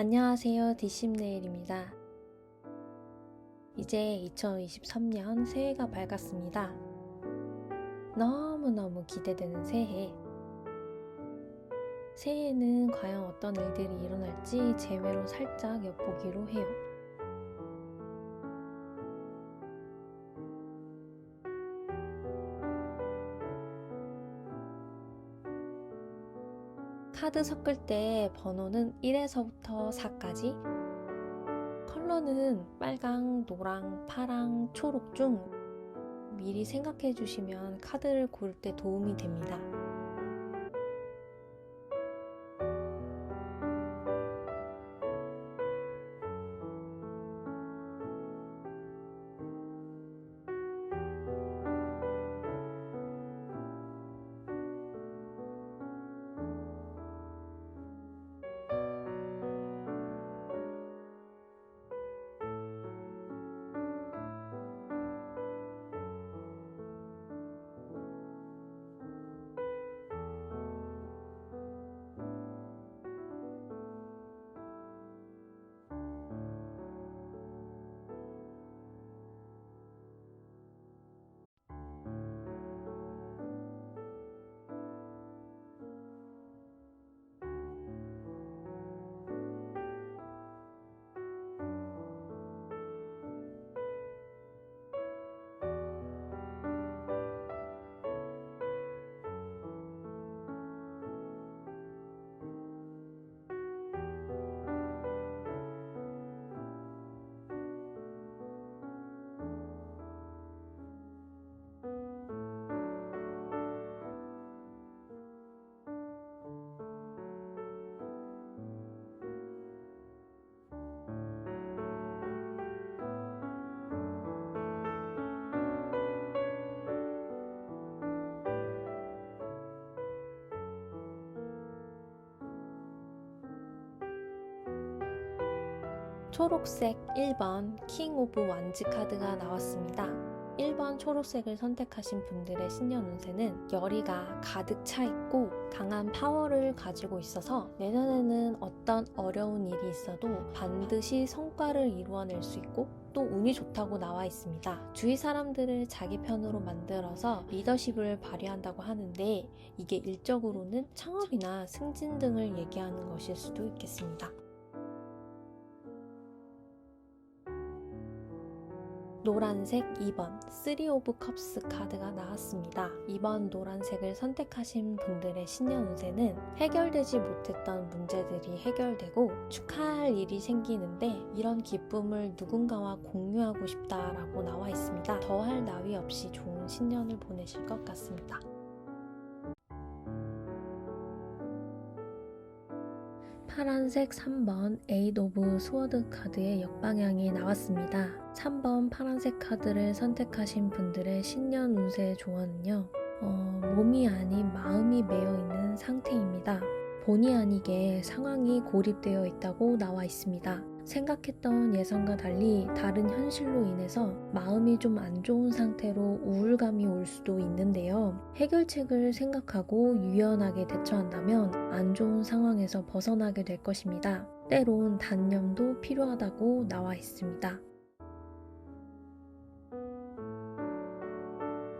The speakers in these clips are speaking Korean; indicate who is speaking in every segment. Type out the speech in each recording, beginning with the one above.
Speaker 1: 안녕하세요. 디심네일입니다. 이제 2023년 새해가 밝았습니다. 너무너무 기대되는 새해. 새해에는 과연 어떤 일들이 일어날지 제외로 살짝 엿보기로 해요. 카드 섞을 때 번호는 1에서부터 4까지 컬러는 빨강, 노랑, 파랑, 초록 중 미리 생각해 주시면 카드를 고를 때 도움이 됩니다. 초록색 1번 킹 오브 완즈 카드가 나왔습니다. 1번 초록색을 선택하신 분들의 신년 운세는 열의가 가득 차 있고 강한 파워를 가지고 있어서 내년에는 어떤 어려운 일이 있어도 반드시 성과를 이루어낼 수 있고 또 운이 좋다고 나와 있습니다. 주위 사람들을 자기 편으로 만들어서 리더십을 발휘한다고 하는데 이게 일적으로는 창업이나 승진 등을 얘기하는 것일 수도 있겠습니다. 노란색 2번 3 오브 컵스 카드가 나왔습니다. 2번 노란색을 선택하신 분들의 신년 운세는 해결되지 못했던 문제들이 해결되고 축하할 일이 생기는데 이런 기쁨을 누군가와 공유하고 싶다라고 나와 있습니다. 더할 나위 없이 좋은 신년을 보내실 것 같습니다. 파란색 3번 에이드 오브 스워드 카드의 역방향이 나왔습니다. 3번 파란색 카드를 선택하신 분들의 신년 운세 조언은요. 어, 몸이 아닌 마음이 매여 있는 상태입니다. 본의 아니게 상황이 고립되어 있다고 나와 있습니다. 생각했던 예상과 달리 다른 현실로 인해서 마음이 좀 안 좋은 상태로 우울감이 올 수도 있는데요. 해결책을 생각하고 유연하게 대처한다면 안 좋은 상황에서 벗어나게 될 것입니다. 때론 단념도 필요하다고 나와 있습니다.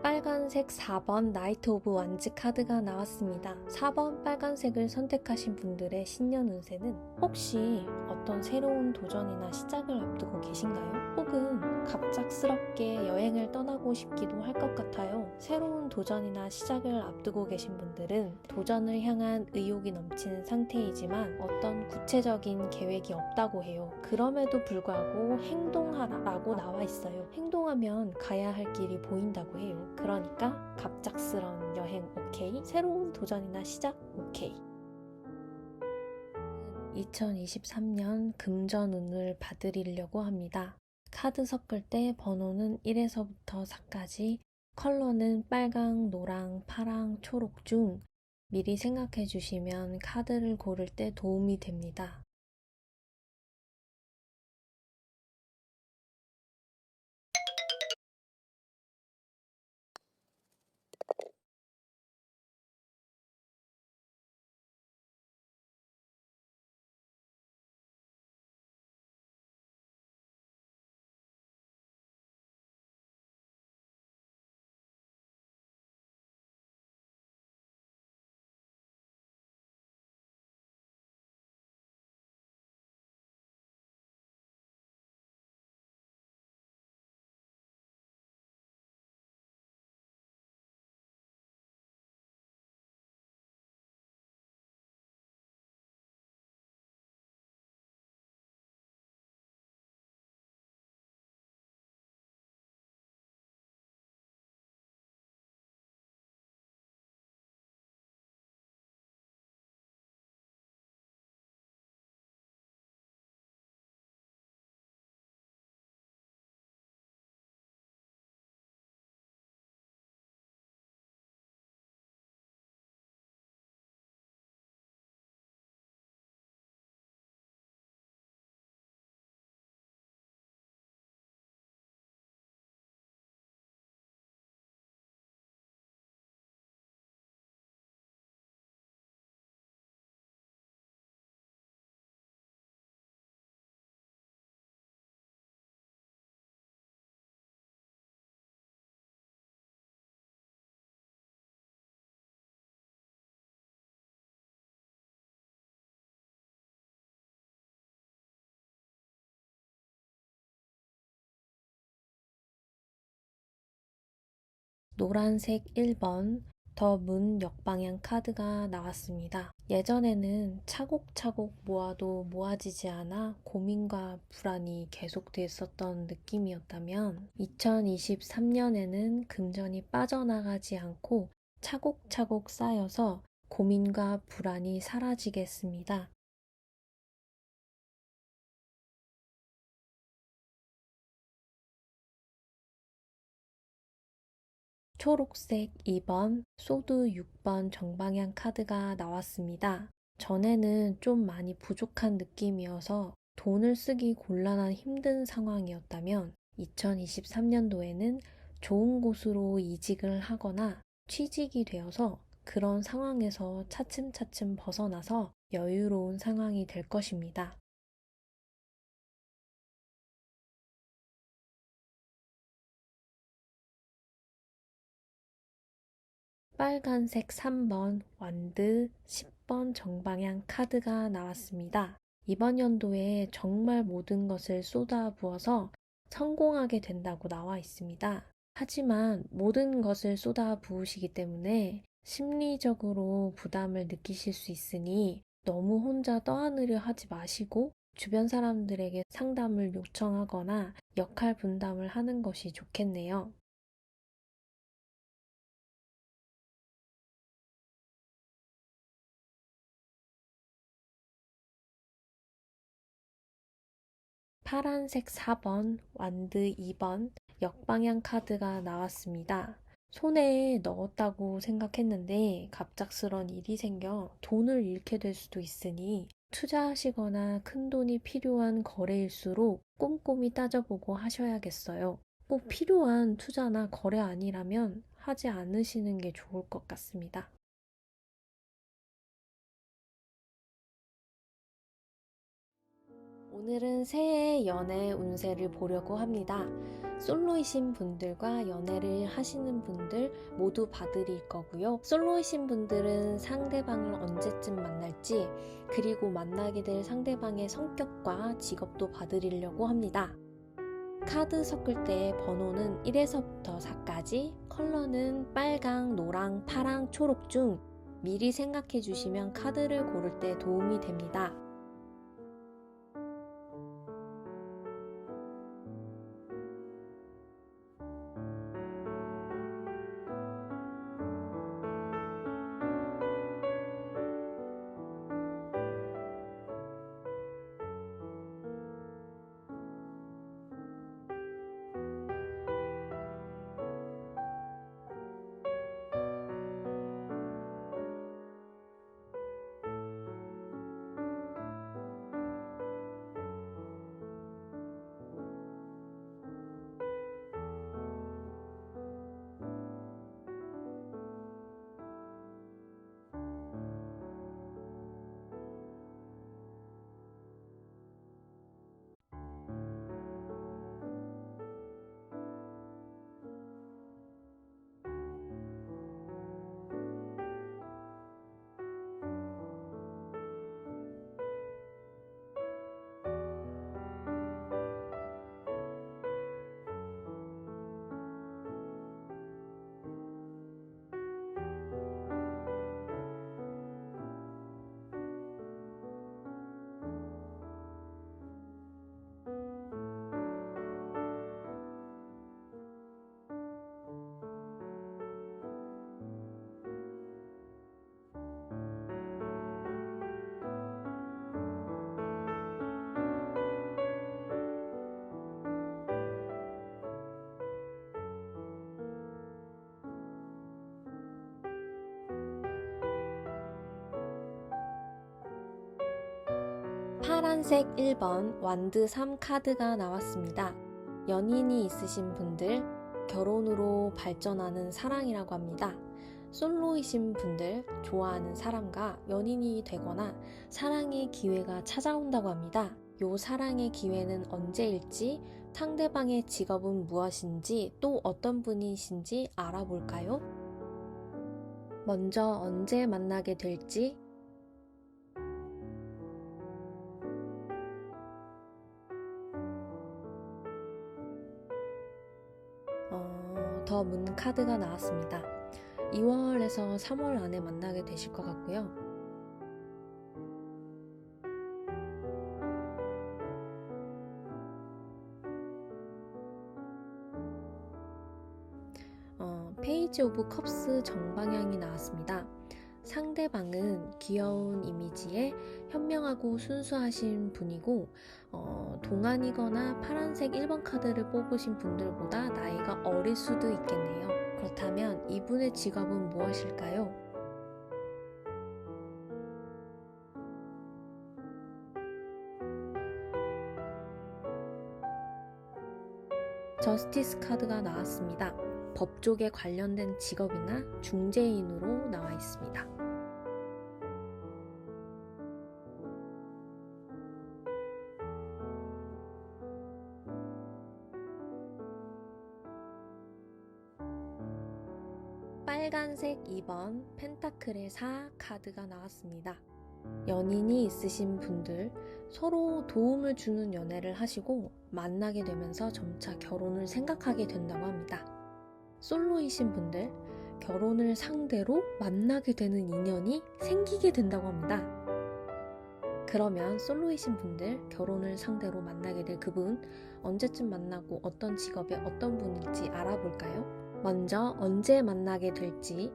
Speaker 1: 빨간 색 4번 나이트 오브 완즈 카드가 나왔습니다. 4번 빨간색을 선택하신 분들의 신년 운세는 혹시 어떤 새로운 도전이나 시작을 앞두고 계신가요? 혹은 갑작스럽게 여행을 떠나고 싶기도 할 것 같아요. 새로운 도전이나 시작을 앞두고 계신 분들은 도전을 향한 의욕이 넘치는 상태이지만 어떤 구체적인 계획이 없다고 해요. 그럼에도 불구하고 행동하라라고 나와 있어요. 행동하면 가야 할 길이 보인다고 해요. 그러니까 갑작스러운 여행 오케이, 새로운 도전이나 시작 오케이. 2023년 금전운을 봐드리려고 합니다. 카드 섞을 때 번호는 1에서부터 4까지, 컬러는 빨강, 노랑, 파랑, 초록 중 미리 생각해 주시면 카드를 고를 때 도움이 됩니다. 노란색 1번 더 문 역방향 카드가 나왔습니다. 예전에는 차곡차곡 모아도 모아지지 않아 고민과 불안이 계속됐었던 느낌이었다면 2023년에는 금전이 빠져나가지 않고 차곡차곡 쌓여서 고민과 불안이 사라지겠습니다. 초록색 2번, 소드 6번 정방향 카드가 나왔습니다. 전에는 좀 많이 부족한 느낌이어서 돈을 쓰기 곤란한 힘든 상황이었다면 2023년도에는 좋은 곳으로 이직을 하거나 취직이 되어서 그런 상황에서 차츰차츰 벗어나서 여유로운 상황이 될 것입니다. 빨간색 3번 완드 10번 정방향 카드가 나왔습니다. 이번 연도에 정말 모든 것을 쏟아 부어서 성공하게 된다고 나와 있습니다. 하지만 모든 것을 쏟아 부으시기 때문에 심리적으로 부담을 느끼실 수 있으니 너무 혼자 떠안으려 하지 마시고 주변 사람들에게 상담을 요청하거나 역할 분담을 하는 것이 좋겠네요. 파란색 4번, 완드 2번, 역방향 카드가 나왔습니다. 손에 넣었다고 생각했는데 갑작스런 일이 생겨 돈을 잃게 될 수도 있으니 투자하시거나 큰 돈이 필요한 거래일수록 꼼꼼히 따져보고 하셔야겠어요. 꼭 필요한 투자나 거래 아니라면 하지 않으시는 게 좋을 것 같습니다. 오늘은 새해 연애 운세를 보려고 합니다. 솔로이신 분들과 연애를 하시는 분들 모두 봐드릴 거고요. 솔로이신 분들은 상대방을 언제쯤 만날지 그리고 만나게 될 상대방의 성격과 직업도 봐드리려고 합니다. 카드 섞을 때 번호는 1에서부터 4까지, 컬러는 빨강, 노랑, 파랑, 초록 중 미리 생각해 주시면 카드를 고를 때 도움이 됩니다. 파란색 1번 완드 3 카드가 나왔습니다. 연인이 있으신 분들, 결혼으로 발전하는 사랑이라고 합니다. 솔로이신 분들, 좋아하는 사람과 연인이 되거나 사랑의 기회가 찾아온다고 합니다. 요 사랑의 기회는 언제일지, 상대방의 직업은 무엇인지, 또 어떤 분이신지 알아볼까요? 먼저 언제 만나게 될지, 더더문 카드가 나왔습니다. 2월에서 3월 안에 만나게 되실 것 같고요. 어, 페이지 오브 컵스 정방향이 나왔습니다. 상대방은 귀여운 이미지에 현명하고 순수하신 분이고 어, 동안이거나 파란색 1번 카드를 뽑으신 분들보다 나이가 어릴 수도 있겠네요. 그렇다면 이분의 직업은 무엇일까요? 저스티스 카드가 나왔습니다. 법조계 관련된 직업이나 중재인으로 나와 있습니다. 빨간색 2번 펜타클의 4 카드가 나왔습니다. 연인이 있으신 분들 서로 도움을 주는 연애를 하시고 만나게 되면서 점차 결혼을 생각하게 된다고 합니다. 솔로이신 분들 결혼을 상대로 만나게 되는 인연이 생기게 된다고 합니다. 그러면 솔로이신 분들 결혼을 상대로 만나게 될 그분 언제쯤 만나고 어떤 직업의 어떤 분일지 알아볼까요? 먼저 언제 만나게 될지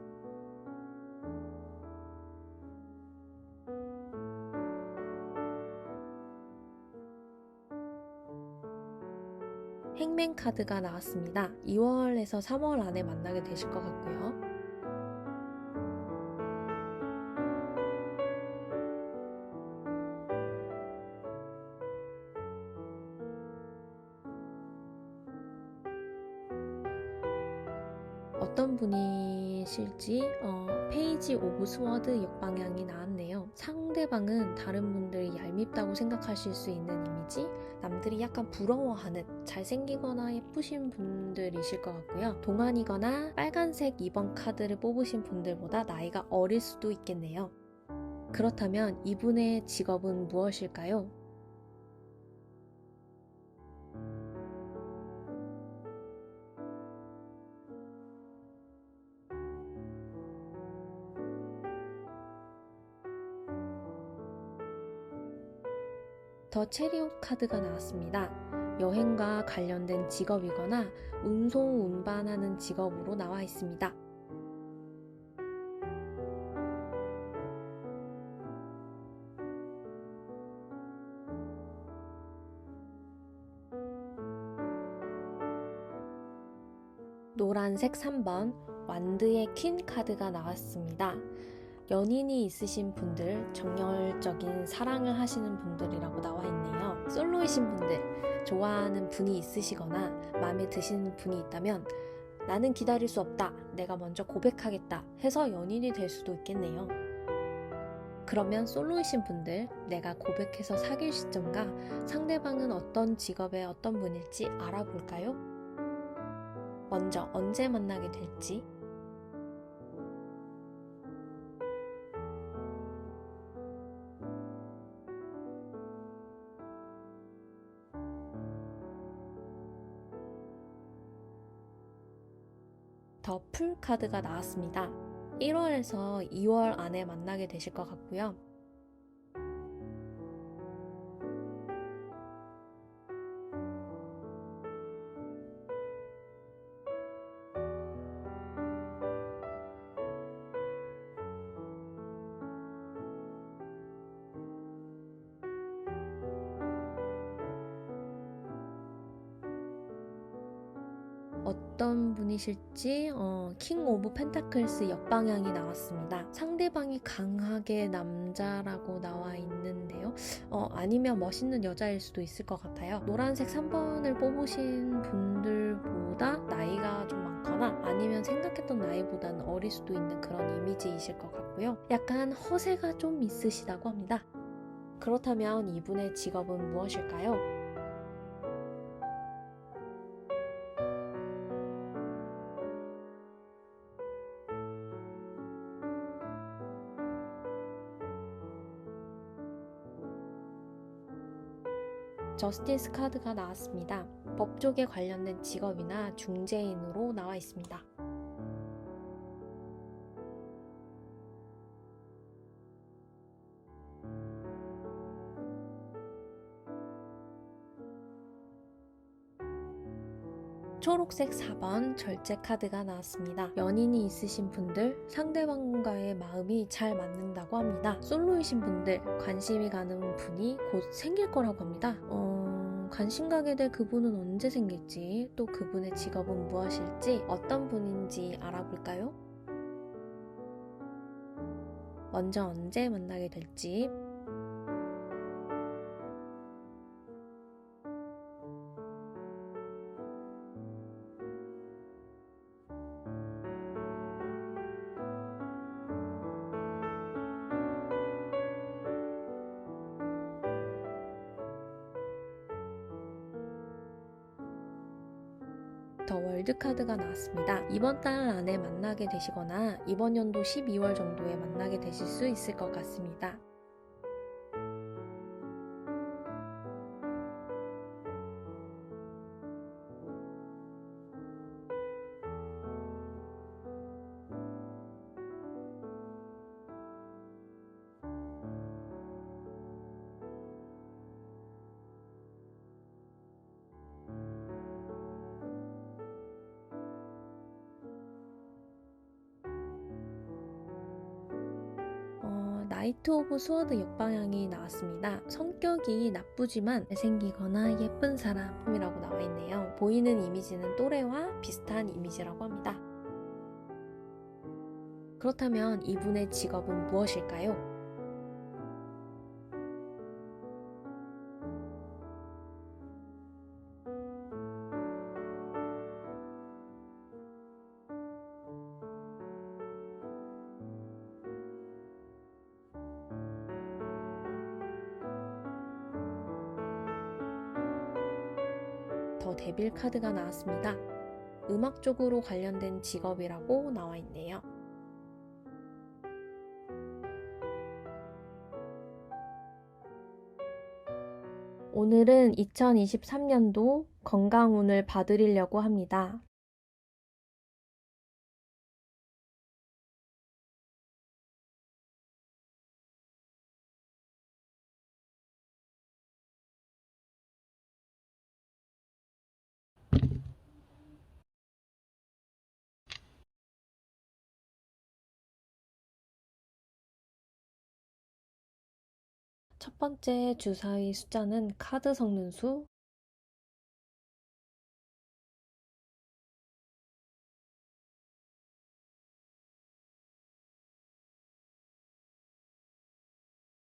Speaker 1: 행맨 카드가 나왔습니다. 2월에서 3월 안에 만나게 되실 것 같고요. 어떤 분이실지 어, 페이지 오브 스워드 역방향이 나왔네요. 상대방은 다른 분들이 얄밉다고 생각하실 수 있는 이미지, 남들이 약간 부러워하는 잘생기거나 예쁘신 분들이실 것 같고요. 동안이거나 빨간색 2번 카드를 뽑으신 분들보다 나이가 어릴 수도 있겠네요. 그렇다면 이분의 직업은 무엇일까요? 더 체리옷 카드가 나왔습니다. 여행과 관련된 직업이거나 운송 운반하는 직업으로 나와 있습니다. 노란색 3번 완드의 퀸 카드가 나왔습니다. 연인이 있으신 분들, 정열적인 사랑을 하시는 분들이라고 나와 있네요. 솔로이신 분들, 좋아하는 분이 있으시거나 마음에 드시는 분이 있다면 나는 기다릴 수 없다. 내가 먼저 고백하겠다. 해서 연인이 될 수도 있겠네요. 그러면 솔로이신 분들, 내가 고백해서 사귈 시점과 상대방은 어떤 직업의 어떤 분일지 알아볼까요? 먼저 언제 만나게 될지 풀 카드가 나왔습니다. 1월에서 2월 안에 만나게 되실 것 같고요. 분이실지 어, 킹 오브 펜타클스 역방향이 나왔습니다. 상대방이 강하게 남자라고 나와 있는데요. 어, 아니면 멋있는 여자일 수도 있을 것 같아요. 노란색 3번을 뽑으신 분들보다 나이가 좀 많거나 아니면 생각했던 나이보다는 어릴 수도 있는 그런 이미지이실 것 같고요. 약간 허세가 좀 있으시다고 합니다. 그렇다면 이분의 직업은 무엇일까요? 저스티스 카드가 나왔습니다. 법 쪽에 관련된 직업이나 중재인으로 나와 있습니다. 초록색 4번 절제 카드가 나왔습니다. 연인이 있으신 분들, 상대방과의 마음이 잘 맞는다고 합니다. 솔로이신 분들, 관심이 가는 분이 곧 생길 거라고 합니다. 어, 관심 가게 될 그분은 언제 생길지, 또 그분의 직업은 무엇일지, 어떤 분인지 알아볼까요? 먼저 언제 만나게 될지 더 월드 카드가 나왔습니다. 이번 달 안에 만나게 되시거나 이번 연도 12월 정도에 만나게 되실 수 있을 것 같습니다. 나이트 오브 스워드 역방향이 나왔습니다. 성격이 나쁘지만 생기거나 예쁜 사람이라고 나와 있네요. 보이는 이미지는 또래와 비슷한 이미지라고 합니다. 그렇다면 이분의 직업은 무엇일까요? 데빌 카드가 나왔습니다. 음악 쪽으로 관련된 직업이라고 나와 있네요. 오늘은 2023년도 건강운을 봐드리려고 합니다. 첫 번째 주사위 숫자는 카드 섞는 수,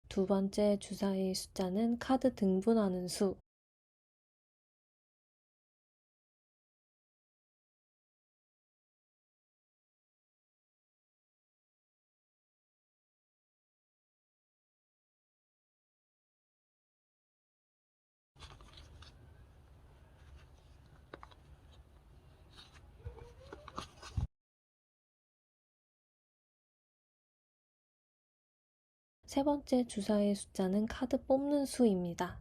Speaker 1: 두 번째 주사위 숫자는 카드 등분하는 수, 세 번째 주사위 숫자는 카드 뽑는 수입니다.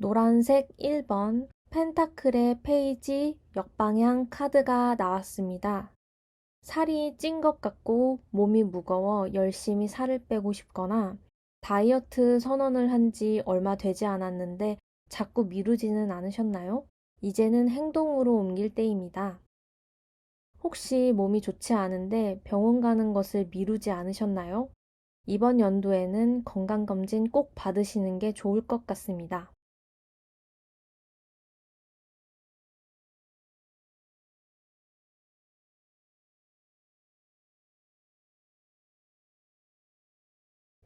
Speaker 1: 노란색 1번 펜타클의 페이지 역방향 카드가 나왔습니다. 살이 찐 것 같고 몸이 무거워 열심히 살을 빼고 싶거나 다이어트 선언을 한 지 얼마 되지 않았는데 자꾸 미루지는 않으셨나요? 이제는 행동으로 옮길 때입니다. 혹시 몸이 좋지 않은데 병원 가는 것을 미루지 않으셨나요? 이번 연도에는 건강검진 꼭 받으시는 게 좋을 것 같습니다.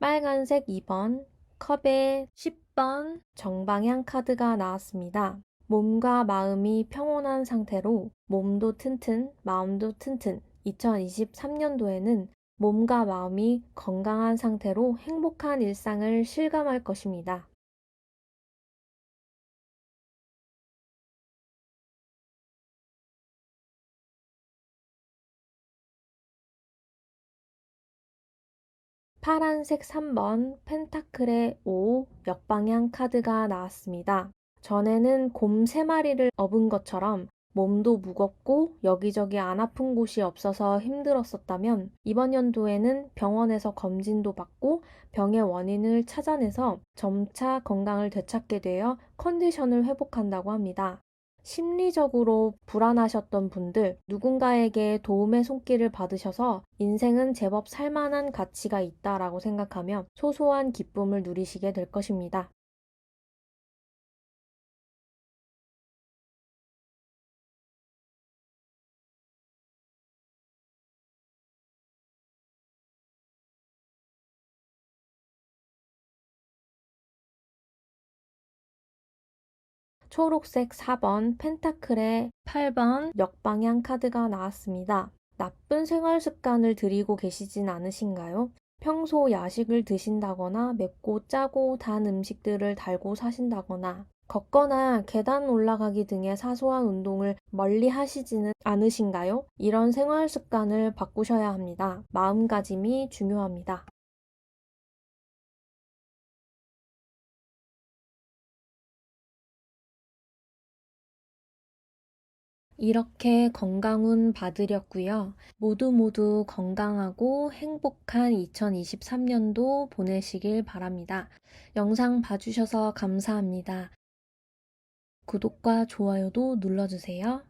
Speaker 1: 빨간색 2번, 컵에 10번 정방향 카드가 나왔습니다. 몸과 마음이 평온한 상태로 몸도 튼튼, 마음도 튼튼. 2023년도에는 몸과 마음이 건강한 상태로 행복한 일상을 실감할 것입니다. 파란색 3번 펜타클의 5 역방향 카드가 나왔습니다. 전에는 곰 3마리를 업은 것처럼 몸도 무겁고 여기저기 안 아픈 곳이 없어서 힘들었었다면 이번 연도에는 병원에서 검진도 받고 병의 원인을 찾아내서 점차 건강을 되찾게 되어 컨디션을 회복한다고 합니다. 심리적으로 불안하셨던 분들, 누군가에게 도움의 손길을 받으셔서 인생은 제법 살만한 가치가 있다라고 생각하며 소소한 기쁨을 누리시게 될 것입니다. 초록색 4번 펜타클의 8번 역방향 카드가 나왔습니다. 나쁜 생활 습관을 들이고 계시진 않으신가요? 평소 야식을 드신다거나 맵고 짜고 단 음식들을 달고 사신다거나 걷거나 계단 올라가기 등의 사소한 운동을 멀리 하시지는 않으신가요? 이런 생활 습관을 바꾸셔야 합니다. 마음가짐이 중요합니다. 이렇게 건강운 받으렸고요. 모두 모두 건강하고 행복한 2023년도 보내시길 바랍니다. 영상 봐주셔서 감사합니다. 구독과 좋아요도 눌러주세요.